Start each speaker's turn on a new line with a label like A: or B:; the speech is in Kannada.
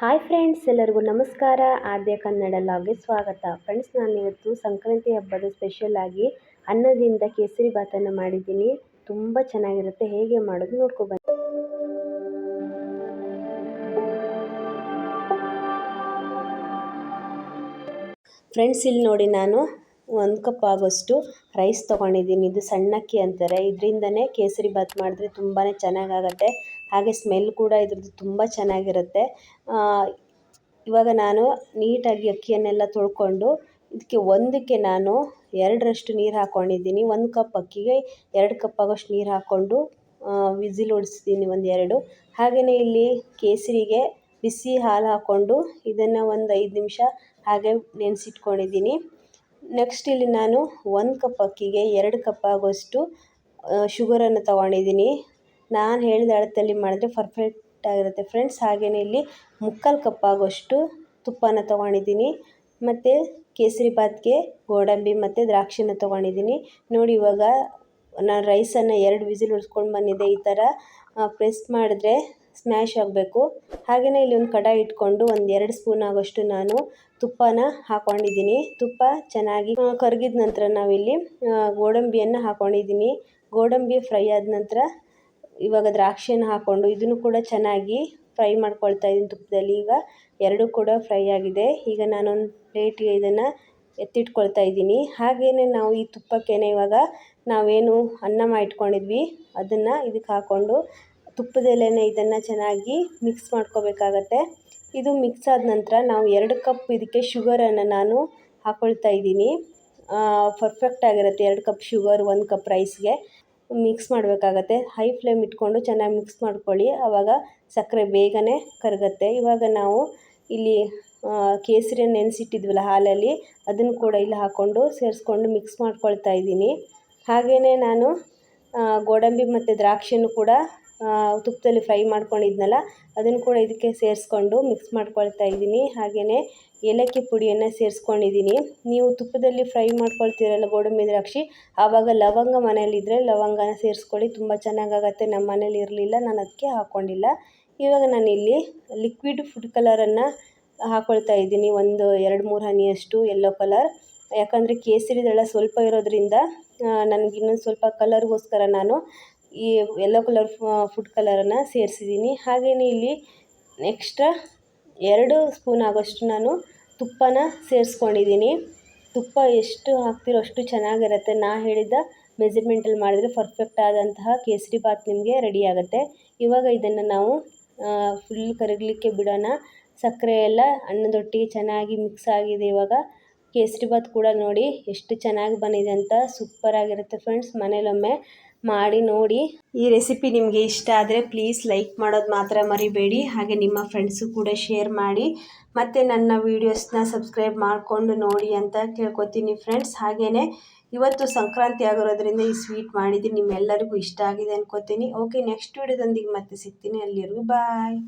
A: ಹಾಯ್ ಫ್ರೆಂಡ್ಸ್, ಎಲ್ಲರಿಗೂ ನಮಸ್ಕಾರ. ಆದ್ಯ ಕನ್ನಡ ಲಾಗೆ ಸ್ವಾಗತ. ಫ್ರೆಂಡ್ಸ್ ನಾನು ಇವತ್ತು ಸಂಕ್ರಾಂತಿ ಹಬ್ಬದ ಸ್ಪೆಷಲ್ ಆಗಿ ಅನ್ನದಿಂದ ಕೇಸರಿ ಭಾತನ್ನು ಮಾಡಿದ್ದೀನಿ. ತುಂಬ ಚೆನ್ನಾಗಿರುತ್ತೆ. ಹೇಗೆ ಮಾಡೋದು ನೋಡ್ಕೊಬನ್ನಿ ಫ್ರೆಂಡ್ಸ್, ಇಲ್ಲಿ ನೋಡಿ ನಾನು ಒಂದು ಕಪ್ ಆಗೋಷ್ಟು ರೈಸ್ ತೊಗೊಂಡಿದ್ದೀನಿ. ಇದು ಸಣ್ಣಕ್ಕಿ ಅಂತಾರೆ. ಇದರಿಂದನೇ ಕೇಸರಿ ಬಾತ್ ಮಾಡಿದ್ರೆ ತುಂಬಾ ಚೆನ್ನಾಗಾಗತ್ತೆ. ಹಾಗೆ ಸ್ಮೆಲ್ ಕೂಡ ಇದ್ರದ್ದು ತುಂಬ ಚೆನ್ನಾಗಿರುತ್ತೆ. ಇವಾಗ ನಾನು ನೀಟಾಗಿ ಅಕ್ಕಿಯನ್ನೆಲ್ಲ ತೊಳ್ಕೊಂಡು ಇದಕ್ಕೆ ಒಂದಕ್ಕೆ ನಾನು ಎರಡರಷ್ಟು ನೀರು ಹಾಕ್ಕೊಂಡಿದ್ದೀನಿ ಒಂದು ಕಪ್ ಅಕ್ಕಿಗೆ ಎರಡು ಕಪ್ ಆಗೋಷ್ಟು ನೀರು ಹಾಕ್ಕೊಂಡು ವಿಸಿಲ್ ಹೊಡಿಸ್ತೀನಿ ಒಂದು ಎರಡು. ಹಾಗೆಯೇ ಇಲ್ಲಿ ಕೇಸರಿಗೆ ಬಿಸಿ ಹಾಲು ಹಾಕ್ಕೊಂಡು ಇದನ್ನು ಒಂದು ಐದು ನಿಮಿಷ ಹಾಗೆ ನೆನೆಸಿಟ್ಕೊಂಡಿದ್ದೀನಿ. ನೆಕ್ಸ್ಟ್ ಇಲ್ಲಿ ನಾನು ಒಂದು ಕಪ್ ಅಕ್ಕಿಗೆ ಎರಡು ಕಪ್ ಆಗೋಷ್ಟು ಶುಗರನ್ನು ತೊಗೊಂಡಿದ್ದೀನಿ. ನಾನು ಹೇಳಿದ ಅಳತಲ್ಲಿ ಮಾಡಿದ್ರೆ ಪರ್ಫೆಕ್ಟ್ ಆಗಿರುತ್ತೆ ಫ್ರೆಂಡ್ಸ್ ಹಾಗೆಯೇ ಇಲ್ಲಿ ಮುಕ್ಕಾಲು ಕಪ್ ಆಗೋಷ್ಟು ತುಪ್ಪನ ತೊಗೊಂಡಿದ್ದೀನಿ. ಮತ್ತು ಕೇಸರಿ ಬಾತ್ಗೆ ಗೋಡಂಬಿ ಮತ್ತು ದ್ರಾಕ್ಷಿನ ತೊಗೊಂಡಿದ್ದೀನಿ. ನೋಡಿ ಇವಾಗ ನಾನು ರೈಸನ್ನು ಎರಡು ವಿಸಿಲ್ ಉಳಿಸ್ಕೊಂಡು ಬಂದಿದ್ದೆ ಈ ಥರ ಪ್ರೆಸ್ ಮಾಡಿದ್ರೆ ಸ್ಮ್ಯಾಶ್ ಆಗಬೇಕು. ಹಾಗೆಯೇ ಇಲ್ಲಿ ಒಂದು ಕಡಾಯಿ ಇಟ್ಕೊಂಡು ಒಂದು ಎರಡು ಸ್ಪೂನ್ ಆಗೋಷ್ಟು ನಾನು ತುಪ್ಪನ ಹಾಕ್ಕೊಂಡಿದ್ದೀನಿ ತುಪ್ಪ ಚೆನ್ನಾಗಿ ಕರಗಿದ ನಂತರ ನಾವಿಲ್ಲಿ ಗೋಡಂಬಿಯನ್ನು ಹಾಕೊಂಡಿದ್ದೀನಿ. ಗೋಡಂಬಿ ಫ್ರೈ ಆದ ನಂತರ ಇವಾಗ ದ್ರಾಕ್ಷಿಯನ್ನು ಹಾಕ್ಕೊಂಡು ಇದನ್ನು ಕೂಡ ಚೆನ್ನಾಗಿ ಫ್ರೈ ಮಾಡ್ಕೊಳ್ತಾ ಇದ್ದೀನಿ ತುಪ್ಪದಲ್ಲಿ. ಈಗ ಎರಡೂ ಕೂಡ ಫ್ರೈ ಆಗಿದೆ. ಈಗ ನಾನೊಂದು ಪ್ಲೇಟಿಗೆ ಇದನ್ನು ಎತ್ತಿಟ್ಕೊಳ್ತಾ ಇದ್ದೀನಿ. ಹಾಗೆಯೇ ನಾವು ಈ ತುಪ್ಪಕ್ಕೇನೆ ಇವಾಗ ನಾವೇನು ಅನ್ನ ಮಾಡಿಟ್ಕೊಂಡಿದ್ವಿ, ಅದನ್ನು ಇದಕ್ಕೆ ಹಾಕ್ಕೊಂಡು ತುಪ್ಪದಲ್ಲೇ ಇದನ್ನು ಚೆನ್ನಾಗಿ ಮಿಕ್ಸ್ ಮಾಡ್ಕೋಬೇಕಾಗತ್ತೆ. ಇದು ಮಿಕ್ಸ್ ಆದ ನಂತರ ನಾವು ಎರಡು ಕಪ್ ಇದಕ್ಕೆ ಶುಗರನ್ನು ನಾನು ಹಾಕ್ಕೊಳ್ತಾ ಇದ್ದೀನಿ. ಪರ್ಫೆಕ್ಟ್ ಆಗಿರುತ್ತೆ ಎರಡು ಕಪ್ ಶುಗರ್ ಒಂದು ಕಪ್ ರೈಸ್ಗೆ ಮಿಕ್ಸ್ ಮಾಡಬೇಕಾಗತ್ತೆ. ಹೈ ಫ್ಲೇಮ್ ಇಟ್ಕೊಂಡು ಚೆನ್ನಾಗಿ ಮಿಕ್ಸ್ ಮಾಡ್ಕೊಳ್ಳಿ. ಆವಾಗ ಸಕ್ಕರೆ ಬೇಗನೆ ಕರಗುತ್ತೆ. ಇವಾಗ ನಾವು ಇಲ್ಲಿ ಕೇಸರಿಯನ್ನು ನೆನೆಸಿಟ್ಟಿದ್ವಲ್ಲ ಹಾಲಲ್ಲಿ, ಅದನ್ನು ಕೂಡ ಇಲ್ಲಿ ಹಾಕ್ಕೊಂಡು ಸೇರಿಸ್ಕೊಂಡು ಮಿಕ್ಸ್ ಮಾಡ್ಕೊಳ್ತಾ ಇದ್ದೀನಿ. ಹಾಗೆಯೇ ನಾನು ಗೋಡಂಬಿ ಮತ್ತು ದ್ರಾಕ್ಷಿಯನ್ನು ಕೂಡ ತುಪ್ಪದಲ್ಲಿ ಫ್ರೈ ಮಾಡ್ಕೊಂಡಿದ್ನಲ್ಲ, ಅದನ್ನು ಕೂಡ ಇದಕ್ಕೆ ಸೇರಿಸ್ಕೊಂಡು ಮಿಕ್ಸ್ ಮಾಡ್ಕೊಳ್ತಾ ಇದ್ದೀನಿ. ಹಾಗೆಯೇ ಏಲಕ್ಕಿ ಪುಡಿಯನ್ನು ಸೇರಿಸ್ಕೊಂಡಿದ್ದೀನಿ. ನೀವು ತುಪ್ಪದಲ್ಲಿ ಫ್ರೈ ಮಾಡ್ಕೊಳ್ತೀರಲ್ಲ ಗೋಡಂಬಿ ದ್ರಾಕ್ಷಿ, ಆವಾಗ ಲವಂಗ ಮನೆಯಲ್ಲಿದ್ದರೆ ಲವಂಗನ ಸೇರಿಸ್ಕೊಳ್ಳಿ. ತುಂಬ ಚೆನ್ನಾಗಾಗತ್ತೆ, ನಮ್ಮ ಮನೇಲಿ ಇರಲಿಲ್ಲ, ನಾನು ಅದಕ್ಕೆ ಹಾಕ್ಕೊಂಡಿಲ್ಲ ಇವಾಗ ನಾನಿಲ್ಲಿ ಲಿಕ್ವಿಡ್ ಫುಡ್ ಕಲರನ್ನು ಹಾಕ್ಕೊಳ್ತಾ ಇದ್ದೀನಿ. ಒಂದು, ಎರಡು, ಮೂರು ಹನಿಯಷ್ಟು ಯೆಲ್ಲೋ ಕಲರ್ ಯಾಕಂದರೆ ಕೇಸರಿ ದಳ ಸ್ವಲ್ಪ ಇರೋದ್ರಿಂದ ನನಗೆ ಇನ್ನೊಂದು ಸ್ವಲ್ಪ ಕಲರ್ಗೋಸ್ಕರ ನಾನು ಈ ಯೆಲ್ಲೋ ಕಲರ್ ಫುಡ್ ಕಲರನ್ನು ಸೇರಿಸಿದ್ದೀನಿ. ಹಾಗೆಯೇ ಇಲ್ಲಿ ಎಕ್ಸ್ಟ್ರಾ ಎರಡು ಸ್ಪೂನ್ ಆಗೋಷ್ಟು ನಾನು ತುಪ್ಪನ ಸೇರಿಸ್ಕೊಂಡಿದ್ದೀನಿ. ತುಪ್ಪ ಎಷ್ಟು ಹಾಕ್ತಿರೋ ಅಷ್ಟು ಚೆನ್ನಾಗಿರುತ್ತೆ. ನಾ ಹೇಳಿದ ಮೆಜರ್ಮೆಂಟಲ್ಲಿ ಮಾಡಿದರೆ ಪರ್ಫೆಕ್ಟ್ ಆದಂತಹ ಕೇಸರಿ ಬಾತ್ ನಿಮಗೆ ರೆಡಿ ಆಗುತ್ತೆ. ಇವಾಗ ಇದನ್ನು ನಾವು ಫುಲ್ ಕರಗಲಿಕ್ಕೆ ಬಿಡೋಣ. ಸಕ್ಕರೆ ಎಲ್ಲ ಅನ್ನದೊಟ್ಟಿಗೆ ಚೆನ್ನಾಗಿ ಮಿಕ್ಸ್ ಆಗಿದೆ ಇವಾಗ. ಕೇಸರಿ ಬಾತ್ ಕೂಡ ನೋಡಿ ಎಷ್ಟು ಚೆನ್ನಾಗಿ ಬಂದಿದೆ ಅಂತ ಸೂಪರ್ ಆಗಿರುತ್ತೆ ಫ್ರೆಂಡ್ಸ್ ಮನೇಲೊಮ್ಮೆ ಮಾಡಿ ನೋಡಿ. ಈ ರೆಸಿಪಿ ನಿಮಗೆ ಇಷ್ಟ ಆದರೆ ಪ್ಲೀಸ್ ಲೈಕ್ ಮಾಡೋದು ಮಾತ್ರ ಮರಿಬೇಡಿ. ಹಾಗೆ ನಿಮ್ಮ ಫ್ರೆಂಡ್ಸು ಕೂಡ ಶೇರ್ ಮಾಡಿ. ಮತ್ತು ನನ್ನ ವೀಡಿಯೋಸ್ನ ಸಬ್ಸ್ಕ್ರೈಬ್ ಮಾಡಿಕೊಂಡು ನೋಡಿ ಅಂತ ಕೇಳ್ಕೊತೀನಿ ಫ್ರೆಂಡ್ಸ್ ಹಾಗೇ ಇವತ್ತು ಸಂಕ್ರಾಂತಿ ಆಗಿರೋದ್ರಿಂದ ಈ ಸ್ವೀಟ್ ಮಾಡಿದ್ದೀನಿ ನಿಮ್ಮೆಲ್ಲರಿಗೂ ಇಷ್ಟ ಆಗಿದೆ ಅನ್ಕೋತೀನಿ. ಓಕೆ ನೆಕ್ಸ್ಟ್ ವೀಡಿಯೋದೊಂದಿಗೆ ಮತ್ತೆ ಸಿಗ್ತೀನಿ. ಅಲ್ಲಿವರೆಗೂ ಬಾಯ್